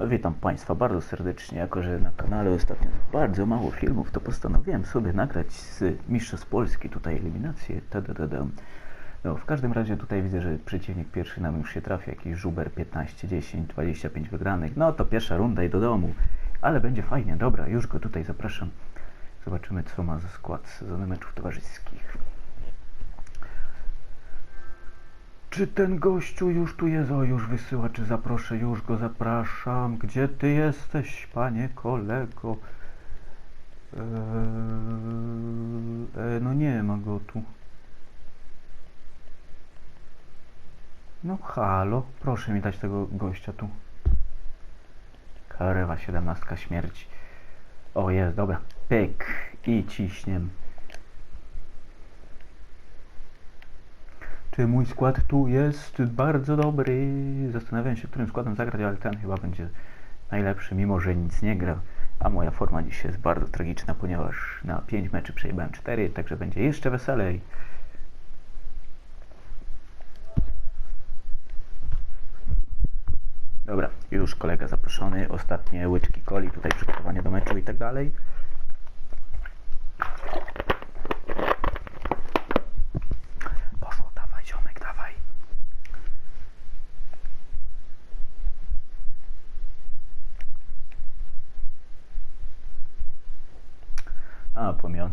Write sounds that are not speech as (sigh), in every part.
No, Witam Państwa bardzo serdecznie, jako że na kanale ostatnio bardzo mało filmów, to postanowiłem sobie nagrać z Mistrzostw Polski tutaj eliminację. tadadadam. No, w każdym razie tutaj widzę, że przeciwnik pierwszy nam już się trafi, jakiś żuber 15, 10, 25 wygranych. No to pierwsza runda i do domu, ale będzie fajnie. Dobra, już go tutaj zapraszam. Zobaczymy, co ma za skład sezonu meczów towarzyskich. Czy ten gościu już tu jest? O, już wysyła, czy zaproszę, już go zapraszam. Gdzie ty jesteś, panie kolego? Eee, e, no nie ma go tu. No halo, proszę mi dać tego gościa tu. Karewa, siedemnastka śmierci. O, jest, dobra. Pyk i ciśniem. Czy mój skład tu jest bardzo dobry? Zastanawiam się, którym składem zagrać, ale ten chyba będzie najlepszy, mimo że nic nie gra. A moja forma dzisiaj jest bardzo tragiczna, ponieważ na 5 meczy przejebałem 4, także będzie jeszcze weselej. Dobra, już kolega zaproszony. Ostatnie łyczki coli, tutaj przygotowanie do meczu i tak dalej. Poszło, dawaj ziomek, dawaj.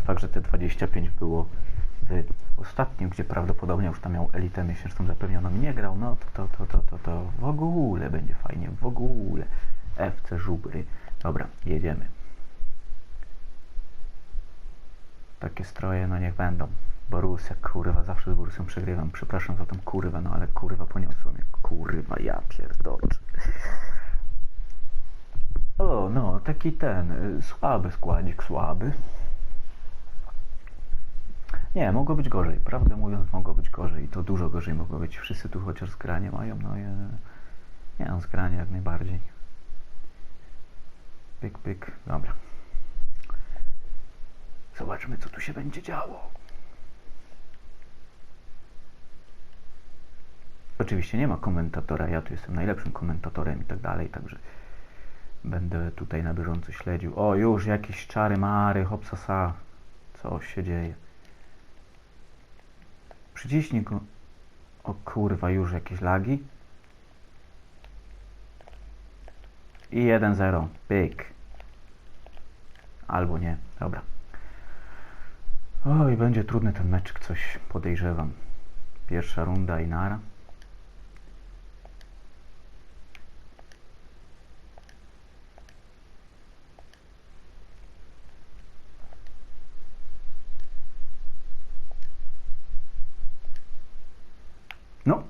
A, pomijając fakt, że te 25 było w ostatnim, gdzie prawdopodobnie już tam miał elitę miesięczną zapewnioną i nie grał, no to, to, to, to, to, w ogóle będzie fajnie, w ogóle. FC Żubry. Dobra, jedziemy. Takie stroje, no niech będą. Borussia, kurwa, zawsze z Borussią przegrywam. Przepraszam za tą kurwę, no ale kurwa poniosło mnie. Kurwa, ja pierdolę. O, no, taki ten, y, słaby składzik, słaby. Nie, mogło być gorzej. Prawdę mówiąc, mogło być gorzej. I to dużo gorzej mogło być. Wszyscy tu chociaż zgranie mają, no ja... Nie, no, zgranie jak najbardziej. Pyk, pyk, dobra. Zobaczmy, co tu się będzie działo. Oczywiście nie ma komentatora, ja tu jestem najlepszym komentatorem i tak dalej, także będę tutaj na bieżąco śledził. O, już jakieś czary mary, hopsasa. Co się dzieje? Przyciśnij go. O kurwa, już jakieś lagi. I 1-0. Pyk. Albo nie. Dobra. Oj, będzie trudny ten meczek, coś podejrzewam. Pierwsza runda i nara. No,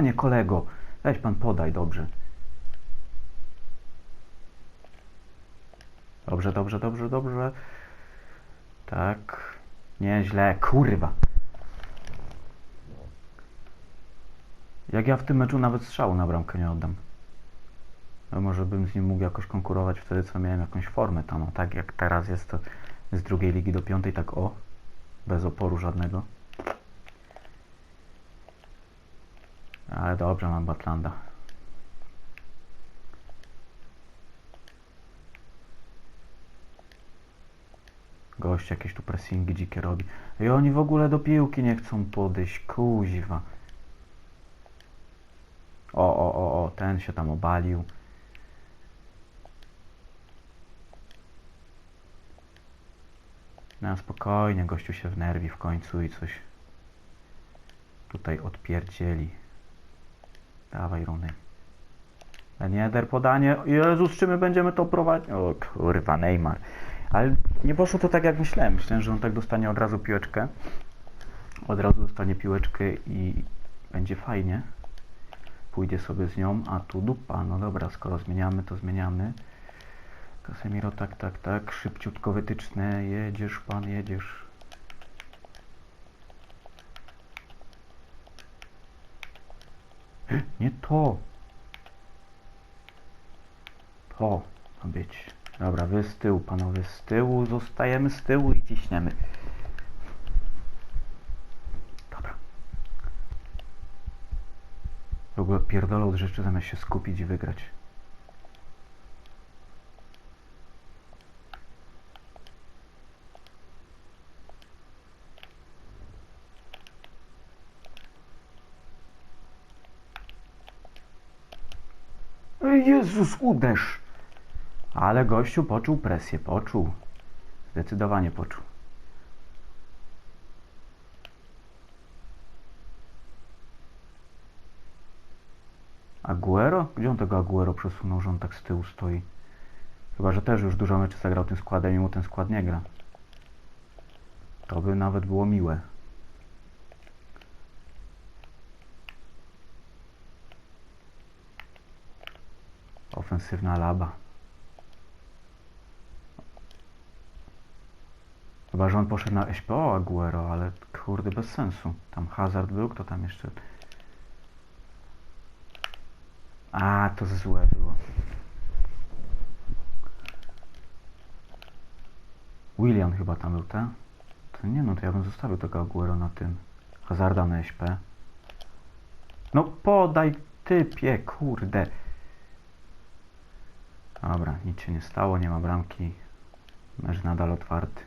panie kolego, weź pan podaj dobrze. Dobrze, dobrze, dobrze, dobrze. Tak. Nieźle, kurwa. Jak ja w tym meczu nawet strzału na bramkę nie oddam. No może bym z nim mógł jakoś konkurować wtedy, co miałem jakąś formę tam. No, tak jak teraz jest to z drugiej ligi do piątej, tak o. Bez oporu żadnego. Ale dobrze, mam Batlanda. Gość jakieś tu pressingi dzikie robi. I oni w ogóle do piłki nie chcą podejść, kuźwa. O, o, o, o, ten się tam obalił. No spokojnie, gościu się wnerwi w końcu i coś tutaj odpierdzieli. Dawaj runy. Nieder podanie. Jezus, czy my będziemy to prowadzić? O kurwa, Neymar. Ale nie poszło to tak jak myślałem. Myślałem, że on tak dostanie od razu piłeczkę. Od razu dostanie piłeczkę i będzie fajnie. Pójdzie sobie z nią, a tu dupa. No dobra, skoro zmieniamy, to zmieniamy. Casemiro, tak, tak, tak. Szybciutko wytyczne. Jedziesz pan, jedziesz. Nie to. To ma być. Dobra, wy z tyłu, panowie, z tyłu. Zostajemy z tyłu i ciśniemy. Dobra. W ogóle pierdolą z rzeczy zamiast się skupić i wygrać. Jezus, uderz! Ale gościu poczuł presję, poczuł. Zdecydowanie poczuł. Aguero? Gdzie on tego Aguero przesunął, że on tak z tyłu stoi? Chyba, że też już dużo meczy zagrał tym składem i mu ten skład nie gra. To by nawet było miłe. Ofensywna laba. Chyba, że on poszedł na SPO Aguero, ale kurde bez sensu. Tam Hazard był, kto tam jeszcze... A, to złe było. William chyba tam był, tak? To nie no, to ja bym zostawił tego Aguero na tym. Hazarda na SP. No podaj typie, kurde. Dobra, nic się nie stało, nie ma bramki. Mecz nadal otwarty.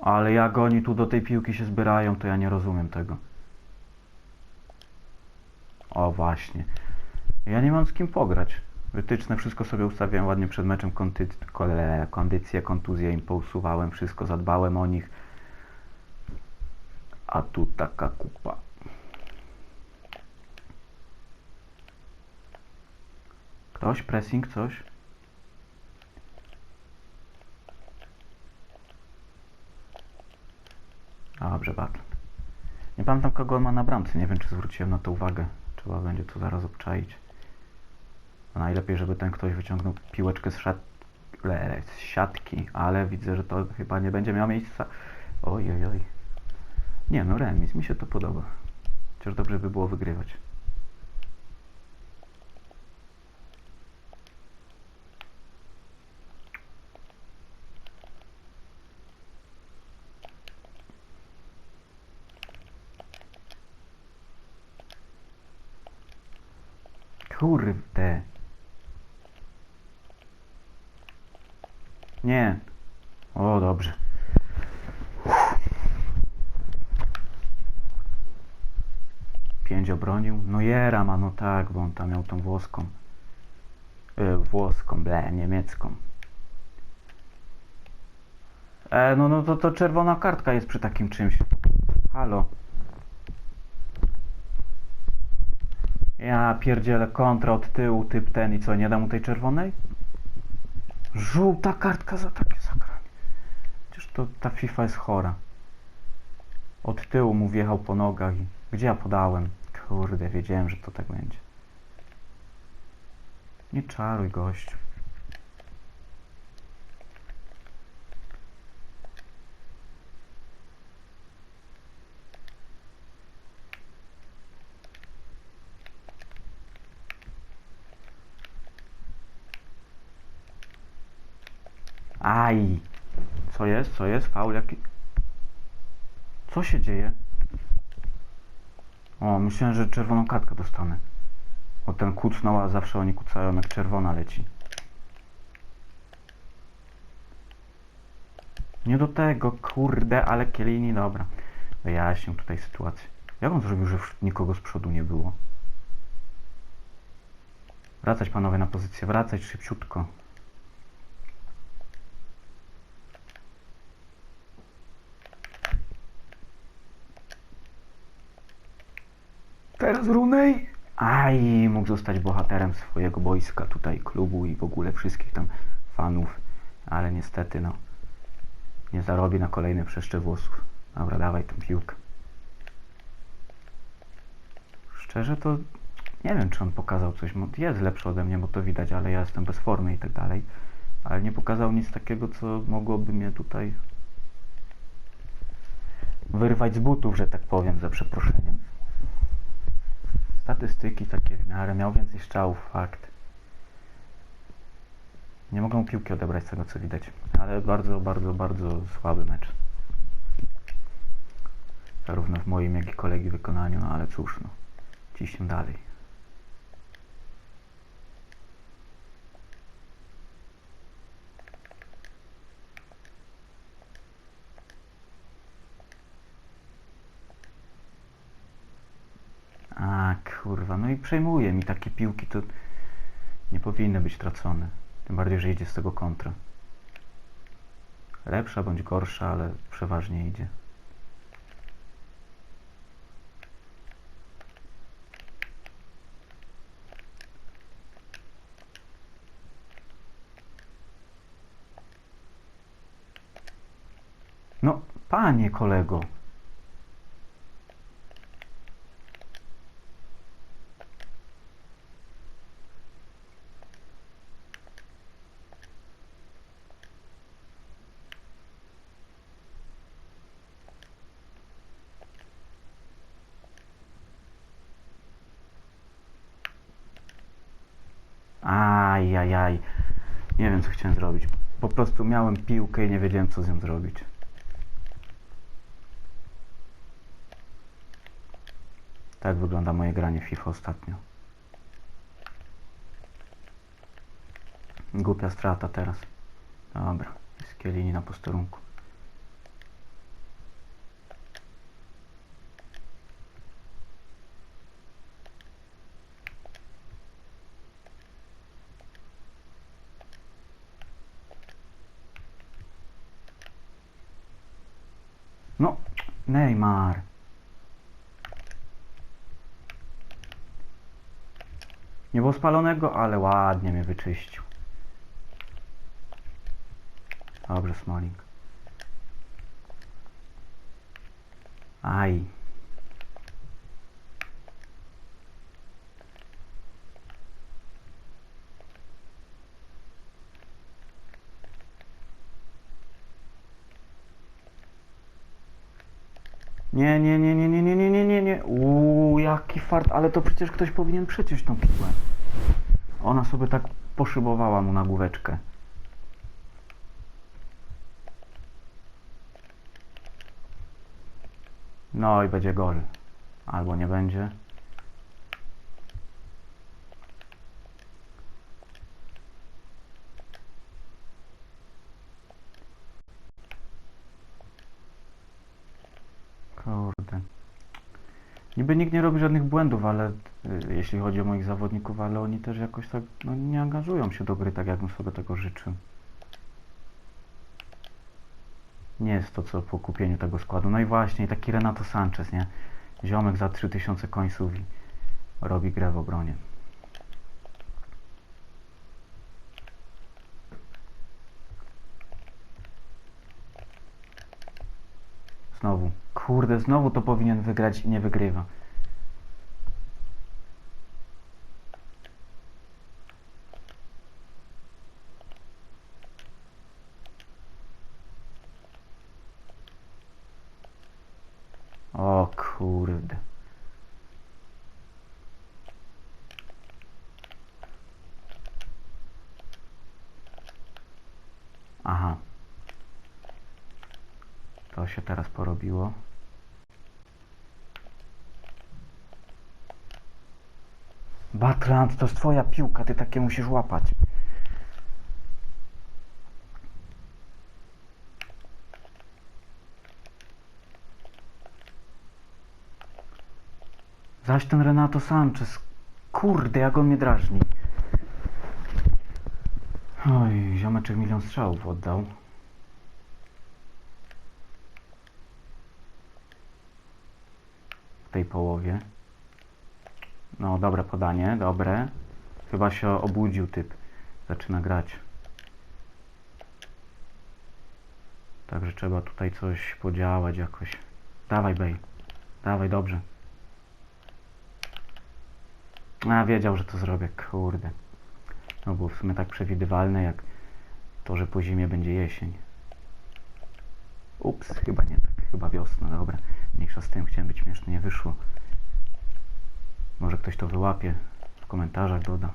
Ale jak oni tu do tej piłki się zbierają, to ja nie rozumiem tego. O właśnie. Ja nie mam z kim pograć. Wytyczne wszystko sobie ustawiałem ładnie przed meczem, kole- kondycję, kontuzję im pousuwałem, wszystko zadbałem o nich. A tu taka kupa. Ktoś? Pressing? Coś? Dobrze, Battle. Nie pamiętam kogo ma na bramce, nie wiem czy zwróciłem na to uwagę. Trzeba będzie to zaraz obczaić. Najlepiej, żeby ten ktoś wyciągnął piłeczkę z, szat... z siatki, ale widzę, że to chyba nie będzie miało miejsca. Oj, oj, oj. Nie no, remis, mi się to podoba. Chociaż dobrze by było wygrywać. Kurde. Nie. O, dobrze. Pięć obronił. No Jera ma, no tak, bo on tam miał tą włoską. E, włoską, ble, niemiecką. E, no, no to, to czerwona kartka jest przy takim czymś. Halo. Ja pierdzielę kontra od tyłu, typ ten i co, nie da mu tej czerwonej? Żółta kartka za takie zagranie. Przecież to ta FIFA jest chora. Od tyłu mu wjechał po nogach. Gdzie ja podałem? Kurde, wiedziałem, że to tak będzie. Nie czaruj, gościu. Aj! Co jest? Co jest? Faul jaki? Co się dzieje? O, myślałem, że czerwoną kartkę dostanę. O, ten kucnął, a zawsze oni kucają jak czerwona leci. Nie do tego, kurde, ale Kielini, dobra. Wyjaśnię tutaj sytuację. Jak on zrobił, że nikogo z przodu nie było? Wracać panowie na pozycję, wracać szybciutko. Teraz Runej! Aj, mógł zostać bohaterem swojego boiska, tutaj klubu i w ogóle wszystkich tam fanów, ale niestety no, nie zarobi na kolejny przeszczep włosów. Dobra, dawaj tę piłkę. Szczerze to nie wiem, czy on pokazał coś. Jest lepszy ode mnie, bo to widać, ale ja jestem bez formy i tak dalej. Ale nie pokazał nic takiego, co mogłoby mnie tutaj wyrwać z butów, że tak powiem, za przeproszeniem. Statystyki takie w miarę. Miał więcej strzałów, fakt. Nie mogą piłki odebrać z tego co widać. Ale bardzo, bardzo, bardzo słaby mecz. Zarówno w moim, jak i kolegi wykonaniu, no ale cóż, no. Ciśnie dalej. kurwa. No i przejmuje mi takie piłki, to nie powinny być tracone. Tym bardziej, że idzie z tego kontra. Lepsza bądź gorsza, ale przeważnie idzie. No, panie kolego. Ajajaj. Nie wiem, co chciałem zrobić. Po prostu miałem piłkę i nie wiedziałem, co z nią zrobić. Tak wygląda moje granie FIFA ostatnio. Głupia strata teraz. Dobra, jest Kielini na posterunku. No, Neymar. Nie było spalonego, ale ładnie mnie wyczyścił. Dobrze, Smalling. Aj. Nie, nie, nie, nie, nie, nie, nie, nie, nie, nie. Uuu, jaki fart, ale to przecież ktoś powinien przeciąć tą piłę. Ona sobie tak poszybowała mu na główeczkę. No i będzie gol. Albo nie będzie. Kurde. Niby nikt nie robi żadnych błędów, ale y, jeśli chodzi o moich zawodników, ale oni też jakoś tak no, nie angażują się do gry tak, jakbym sobie tego życzył. Nie jest to co po kupieniu tego składu. No i właśnie, taki Renato Sanchez, nie? Ziomek za 3000 końców i robi grę w obronie. Znowu. Kurde, znowu to powinien wygrać i nie wygrywa. O kurde. Aha. To się teraz porobiło. Batland, to jest twoja piłka, ty takie musisz łapać. Zaś ten Renato Sanchez. Kurde, jak on mnie drażni. Oj, ziomeczek milion strzałów oddał. Tej połowie. No, dobre podanie, dobre. Chyba się obudził typ. Zaczyna grać. Także trzeba tutaj coś podziałać jakoś. Dawaj, Bej. Dawaj, dobrze. A, wiedział, że to zrobię, kurde. No było w sumie tak przewidywalne, jak to, że po zimie będzie jesień. Ups, chyba nie tak, chyba wiosna, dobra. Mniejsza z tym, chciałem być śmieszny, nie wyszło. Może ktoś to wyłapie, w komentarzach doda.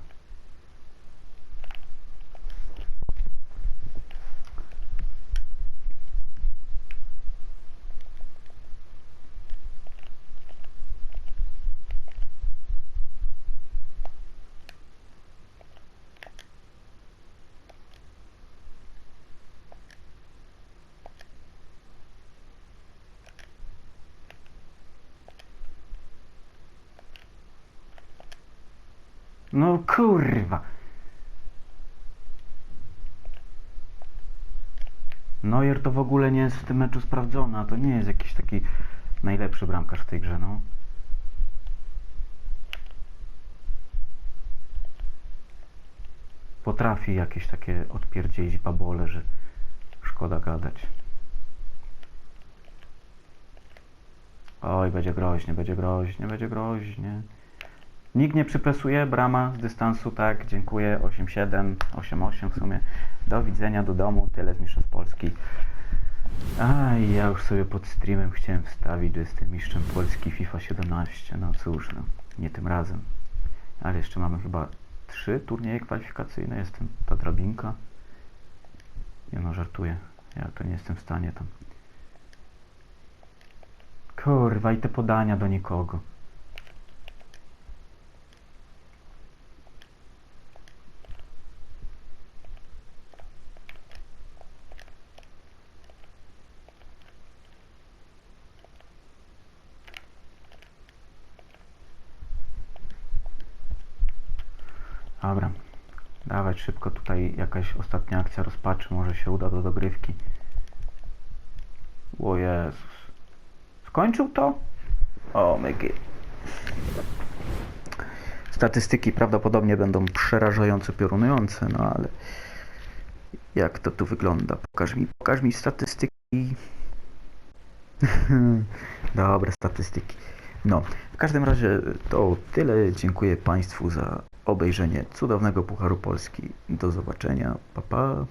No kurwa. Neuer to w ogóle nie jest w tym meczu sprawdzony, a to nie jest jakiś taki najlepszy bramkarz w tej grze, no. Potrafi jakieś takie odpierdzielić babole, że szkoda gadać. Oj, będzie groźnie, będzie groźnie, będzie groźnie. Nikt nie przypresuje, brama z dystansu, tak, dziękuję, 8-7, 8-8 w sumie. Do widzenia, do domu, tyle z Mistrzostw Polski. Aj, ja już sobie pod streamem chciałem wstawić, że jestem mistrzem Polski FIFA 17, no cóż, no, nie tym razem. Ale jeszcze mamy chyba trzy turnieje kwalifikacyjne, jestem ta drabinka. Nie no, żartuję, ja to nie jestem w stanie tam. Kurwa, i te podania do nikogo. Dobra, dawać szybko tutaj jakaś ostatnia akcja rozpaczy, może się uda do dogrywki. O Jezus. Skończył to? O. Statystyki prawdopodobnie będą przerażająco piorunujące, no ale jak to tu wygląda? Pokaż mi, pokaż mi statystyki. (laughs) Dobre statystyki. No, w każdym razie to tyle. Dziękuję Państwu za obejrzenie cudownego Pucharu Polski. Do zobaczenia. Pa, pa.